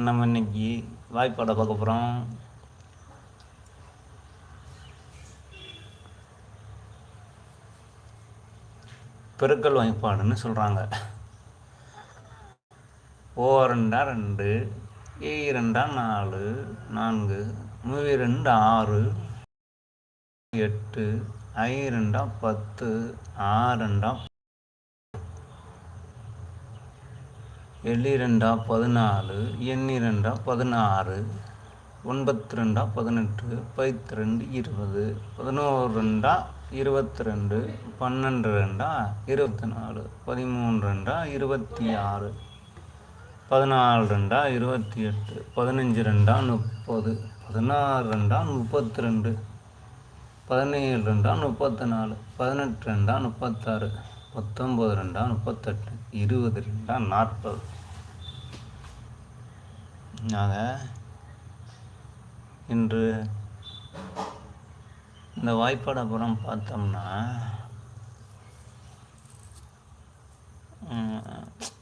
நம்ம இன்னைக்கு வாய்ப்பாடை பார்க்க போகிறோம் பெருக்கல் வாய்ப்பாடுன்னு சொல்கிறாங்க ஓ ரெண்டா ரெண்டு ஏ ரெண்டா நாலு நான்கு மூவி ரெண்டு ஆறு எட்டு ஐ ரெண்டா பத்து ஆறு ரெண்டா எண்ணிரெண்டா பதினாலு எண்ணிரெண்டா பதினாறு ஒன்பத்தி ரெண்டா பதினெட்டு பைத்து ரெண்டு இருபது பதினோரு ரெண்டா இருபத்தி ரெண்டு பன்னெண்டு ரெண்டா இருபத்தி நாலு பதிமூணு ரெண்டா இருபத்தி ஆறு பதினாலு ரெண்டா இருபத்தி எட்டு பதினஞ்சு ரெண்டா முப்பது பதினாறு ரெண்டா முப்பத்தி ரெண்டு பதினேழு ரெண்டா முப்பத்தி நாலு பதினெட்டு ரெண்டா முப்பத்தாறு பத்தொம்பது ரெண்டா முப்பத்தெட்டு இருபது ரெண்டா நாற்பது. நாங்கள் இன்று இந்த வாய்ப்பாட புறம் பார்த்தோம்னா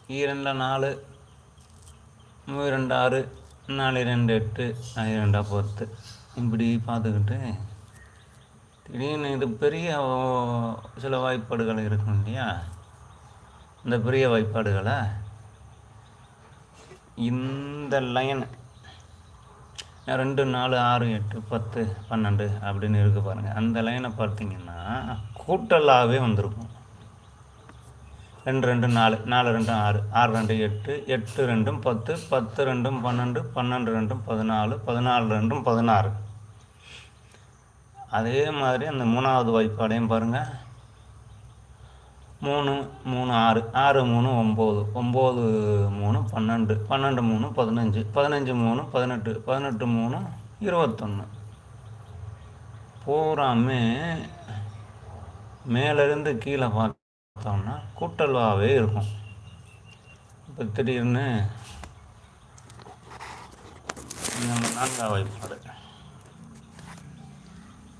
இரண்டு நாலு மூணு ரெண்டு ஆறு நாலு ரெண்டு எட்டு நாலு பத்து இப்படி பார்த்துக்கிட்டு திடீர்னு இது பெரிய ஓ- சில வாய்ப்பாடுகள் இருக்கும் இல்லையா? இந்த பெரிய வாய்ப்பாடுகளை இந்த லைன் ரெண்டு நாலு ஆறு எட்டு பத்து பன்னெண்டு அப்படின்னு இருக்கு பாருங்கள் அந்த லைனை பார்த்தீங்கன்னா கூட்டலாகவே வந்திருக்கும். ரெண்டு ரெண்டு நாலு நாலு ரெண்டு ஆறு ஆறு ரெண்டு எட்டு எட்டு ரெண்டும் பத்து பத்து ரெண்டும் பன்னெண்டு பன்னெண்டு ரெண்டும் பதினாலு பதினாலு ரெண்டும் பதினாறு. அதே மாதிரி அந்த மூணாவது வாய்ப்பாடையும் பாருங்கள் மூணு மூணு ஆறு. ஆறு மூணு ஒம்பது. ஒம்பது மூணு பன்னெண்டு. பன்னெண்டு மூணு பதினஞ்சு. பதினஞ்சு மூணு பதினெட்டு. பதினெட்டு மூணு இருபத்தொன்று பூராமே மேலேருந்து கீழே பார்த்தோம்னா கூட்டல்வாவே இருக்கும். இப்போ திடீர்னு நான்காம் வாய்ப்பாடு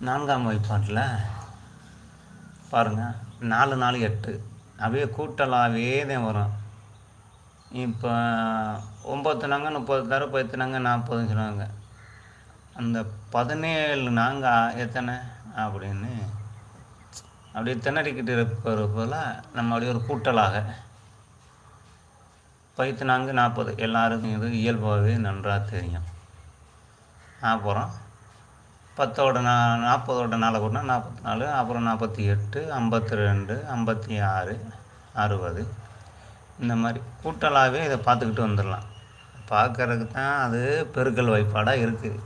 நான்காம் வாய்ப்பாட்டில் பாருங்கள் நாலு நாலு எட்டு. அப்படியே கூட்டலாகவே தான் வரும். இப்போ ஒம்பது நாங்க முப்பது தர பத்துனாங்க நாற்பதுன்னு சொல்லுவாங்க. அந்த பதினேழு நாங்கள் எத்தனை? அப்படின்னு. அப்படியே திணறிக்கிட்டு இருக்கிற போல் நம்ம அப்படியே ஒரு கூட்டலாக. பைத்து நான்கு நாற்பது. எல்லாருக்கும் இது இயல்பாகவே நன்றாக தெரியும். அப்புறம் பத்தோட நா நாற்பதோட நாளை கூட்டினா நாற்பத்தி நாலு அப்புறம் நாற்பத்தி எட்டு ஐம்பத்தி ரெண்டு ஐம்பத்தி ஆறு அறுபது. இந்த மாதிரி கூட்டலாகவே இதை பார்த்துக்கிட்டு வந்துடலாம். பார்க்குறதுக்கு தான் அது பெருக்கல் வாய்ப்பாடாக இருக்குது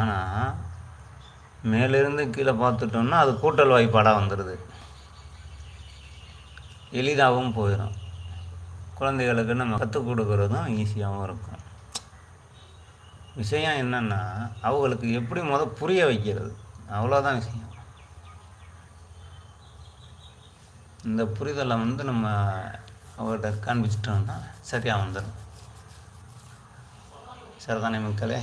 ஆனால் மேலிருந்து கீழே பார்த்துட்டோம்னா அது கூட்டல் வாய்ப்பாடாக வந்துடுது எளிதாகவும் போயிடும். குழந்தைகளுக்கு நம்ம கற்றுக் கொடுக்குறதும் ஈஸியாகவும் இருக்கும். விஷயம் என்னென்னா அவங்களுக்கு எப்படி முதல் புரிய வைக்கிறது? அவ்வளோதான் விஷயம். இந்த புரிதலை வந்து நம்ம அவர்கிட்ட காண்பிச்சிட்டோம்னா சரியாக வந்துடும் சரிதானே மக்களே?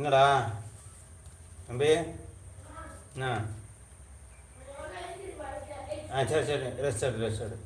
என்னடா? தம்பி? என்ன? ஆ சரி சரி. ரெஸ்ட் எடு ரெஸ்ட் எடு.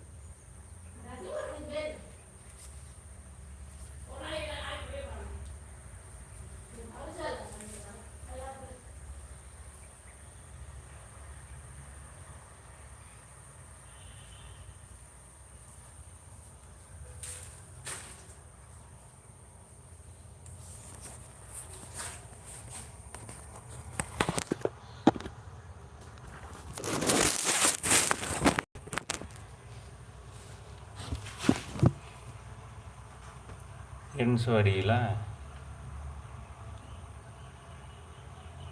எண்ஸ் வரியில்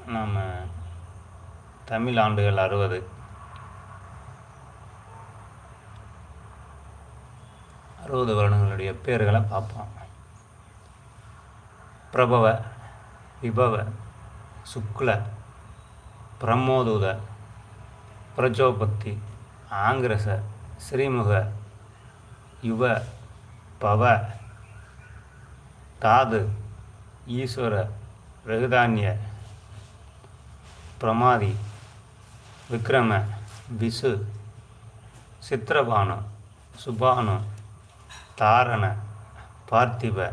நாம் தமிழ் ஆண்டுகள் அறுபது. அறுபது வருடங்களுடைய பேர்களை பார்ப்போம். பிரபவ விபவ சுக்ல பிரமோதுத பிரஜோபத்தி ஆங்கிரச ஸ்ரீமுக யுவ பவ தாது ஈஸ்வர ரகுதானிய பிரமாதி விக்ரம விசு சித்திரபானு சுபானு தாரண பார்த்திப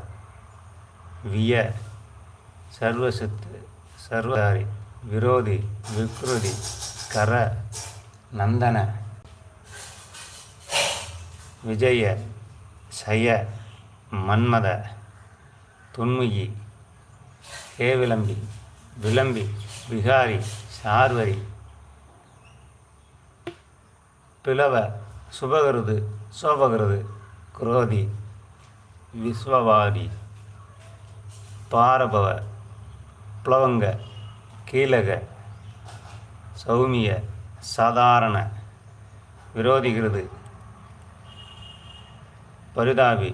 விய சர்வசித்து சர்வதாரி விரோதி விக்ருதி கர நந்தன விஜய சய மன்மத துன்முகி கேவிளம்பி விளம்பி விகாரி சார்வரி பிளவ சுபகருது சோபகருது குரோதி விஸ்வவாதி பாரபவ புலவங்க கீழக சௌமிய சாதாரண விரோதிகிறது பரிதாபி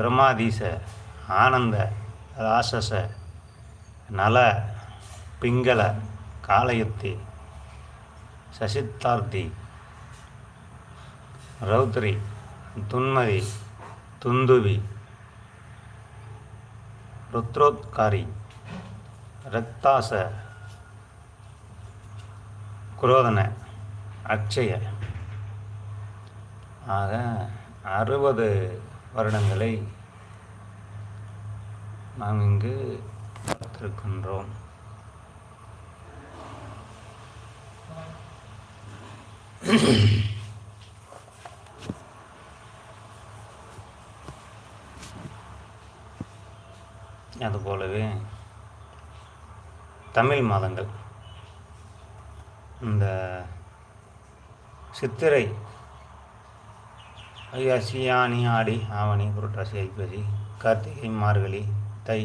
பிரமாதீச ஆனந்த ராசச நல பிங்கள காலயுத்தி சசித்தார்த்தி ரௌத்ரி துன்மதி துந்துவி ருத்ரோத்காரி ரக்தாச குரோதன அக்ஷய. ஆக அறுபது வருடங்களை நாம் இங்கு பார்த்திருக்கின்றோம். அதுபோலவே தமிழ் மாதங்கள். இந்த சித்திரை ஐயாசி ஆனி ஆடி ஆவணி புரட்டாசி ஐப்பசி கார்த்திகை மார்கழி தை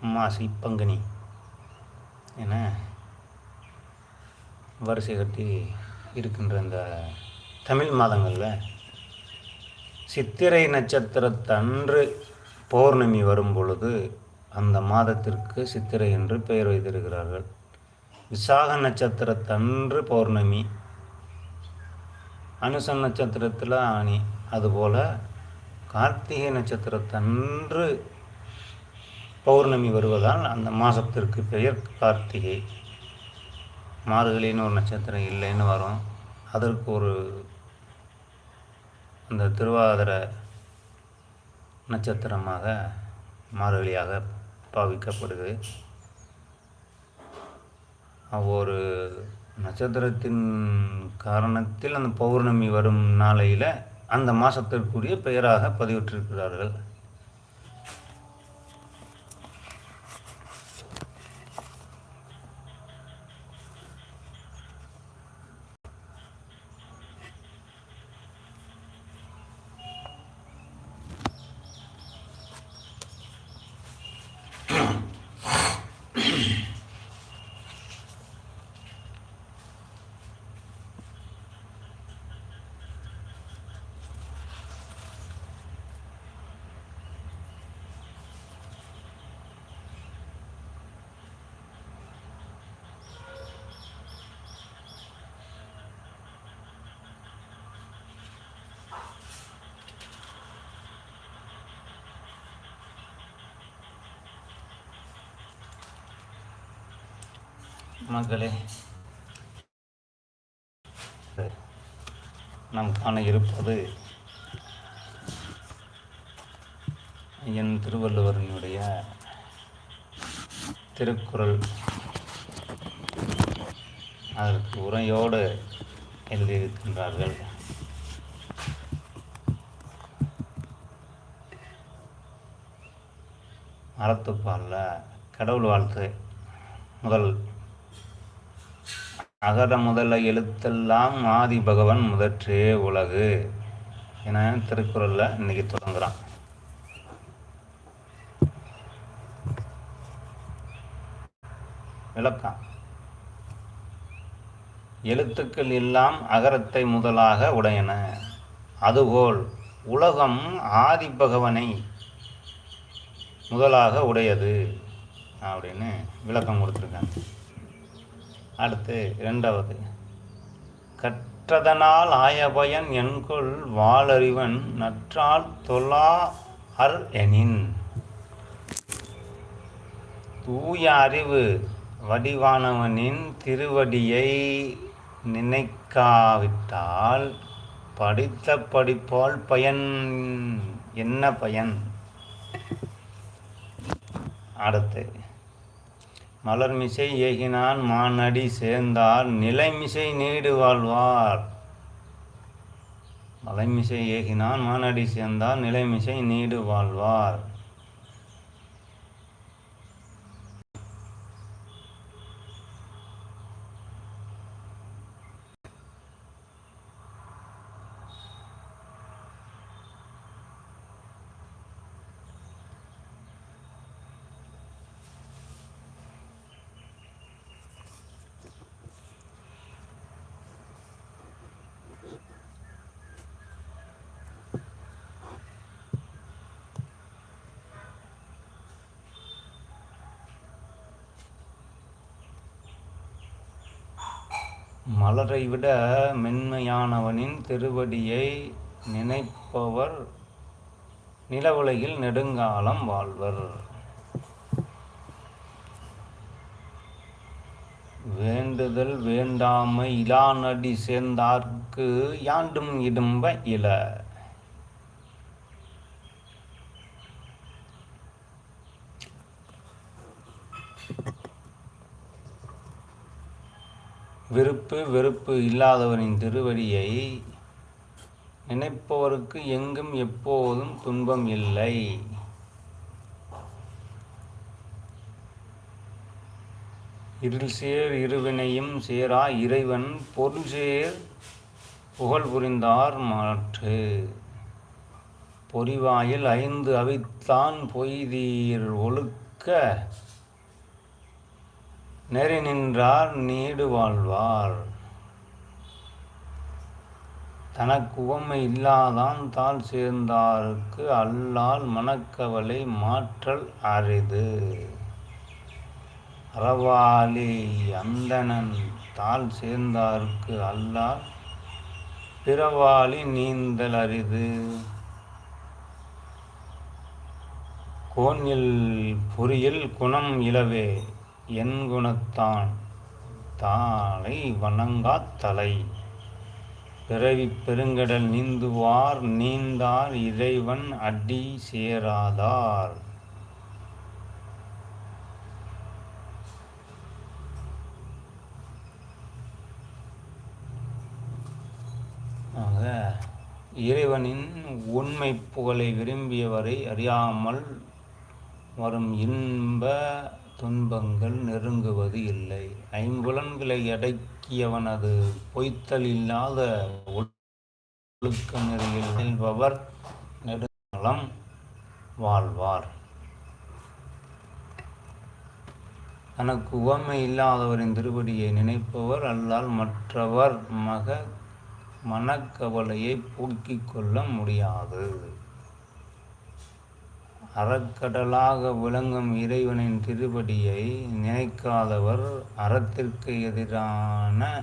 மாசி பங்குனி என வரிசை கட்டி இருக்கின்ற இந்த தமிழ் மாதங்களில் சித்திரை நட்சத்திரத்தன்று பௌர்ணமி வரும் பொழுது அந்த மாதத்திற்கு சித்திரை என்று பெயர் வைத்திருக்கிறார்கள். விசாக நட்சத்திரத்தன்று பௌர்ணமி அனுச நட்சத்திரத்தில் ஆணி. அதுபோல் கார்த்திகை நட்சத்திரத்தன்று பௌர்ணமி வருவதால் அந்த மாதத்திற்கு பெயர் கார்த்திகை. மார்கழின்னு ஒரு நட்சத்திரம் இல்லைன்னு வரும். அதற்கு ஒரு அந்த திருவாதிர நட்சத்திரமாக மார்கழியாக பாவிக்கப்படுது. ஒவ்வொரு நட்சத்திரத்தின் காரணத்தில் அந்த பௌர்ணமி வரும் நாளையில் அந்த மாதத்திற்குரிய பெயராக பதிவிட்டிருக்கிறார்கள். மக்களே நாம் காண இருப்பது. என் திருவள்ளுவரினுடைய திருக்குறள். அதற்கு உரையோடு எழுதியிருக்கின்றார்கள். அறத்துப்பாலில் கடவுள் வாழ்த்து. முதல் அகர முதல எழுத்தெல்லாம் ஆதி பகவன் முதற்றே உலகு. என திருக்குறளில் இன்னைக்கு தொடங்குறான். விளக்கம். எழுத்துக்கள் எல்லாம் அகரத்தை முதலாக உடையன. அதுபோல் உலகம் ஆதிபகவனை முதலாக உடையது அப்படின்னு விளக்கம் கொடுத்துருக்காங்க. அடுத்து இரண்டாவது. கற்றதனால் ஆயபயன் என்குள் வாளறிவன் நற்றால் தொலா அர் எனின். தூய அறிவு வடிவானவனின் திருவடியை நினைக்காவிட்டால் படித்த படிப்பால் பயன் என்ன பயன்? அடுத்து மலர்மிசை ஏகினான் மானடி சேர்ந்தார் நிலைமிசை நீடு வாழ்வார். மலைமிசை ஏகினான் மானடி சேர்ந்தார் நிலைமிசை நீடு வாழ்வார். மலரை விட மென்மையானவனின் திருவடியை நினைப்பவர் நிலவுலகில் நெடுங்காலம் வாழ்வர். வேண்டுதல் வேண்டாமை இலானடி சேர்ந்தார்க்கு யாண்டும் இடும்ப இல. விருப்பு வெறுப்பு இல்லாதவனின் திருவடியை நினைப்பவருக்கு எங்கும் எப்போதும் துன்பம் இல்லை. இருள் சேர் இருவினையும் சேரா இறைவன் பொருள் சேர் புகழ் புரிந்தார் மாற்று. பொறிவாயில் ஐந்து அவித்தான் பொய்தீர் ஒழுக்க நெறி நின்றார் நீடு வாழ்வார். தனக்கு உவமை இல்லாதான் தாள் சேர்ந்தாருக்கு அல்லால் மனக்கவலை மாற்றல் அரிது. அறவாளி அந்தணன் தாள் சேர்ந்தாருக்கு அல்லால் பிறவாளி நீந்தல் அரிது. கோனில் பொறியில் குணம் இளவே என் குணத்தான் தாளை வணங்காத்தலை பிறவி பெருங்கடல் நீந்துவார் நீந்தார் இறைவன் அடி சேராதார். ஆக இறைவனின் உண்மை புகழை விரும்பியவரை அறியாமல் வரும் இன்ப துன்பங்கள் நெருங்குவது இல்லை. ஐம்புலன்களை அடக்கியவனது பொய்த்தல் இல்லாத ஒழுக்க நெறியில் செல்பவர் நெடுங்காலம் வாழ்வார். தனக்கு உவமை இல்லாதவரின் திருவடியை நினைப்பவர் அல்லால் மற்றவர் மக மனக்கவலையை போக்கிக் கொள்ள முடியாது. அறக்கடலாக விளங்கும் இறைவனின் திருப்படியை நினைக்காதவர் அறத்திற்கு எதிரான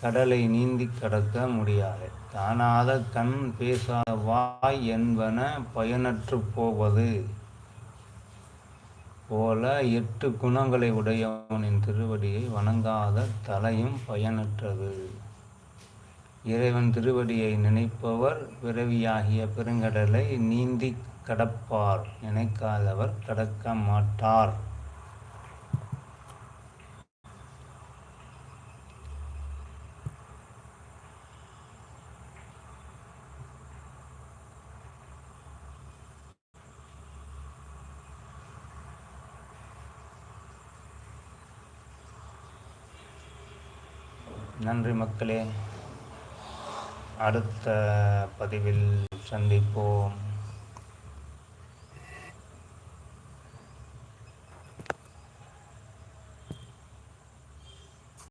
கடலை நீந்தி கடக்க முடியாது. காணாத கண் பேசாத வாய் என்பன பயனற்று போவது போல எட்டு குணங்களை உடையவனின் திருவடியை வணங்காத தலையும் பயனற்றது. இறைவன் திருவடியை நினைப்பவர் பிறவியாகிய பெருங்கடலை நீந்தி கடப்பார். நினைக்காதவர் கடக்க மாட்டார். நன்றி மக்களே. அடுத்த பதிவில் சந்திப்போம்.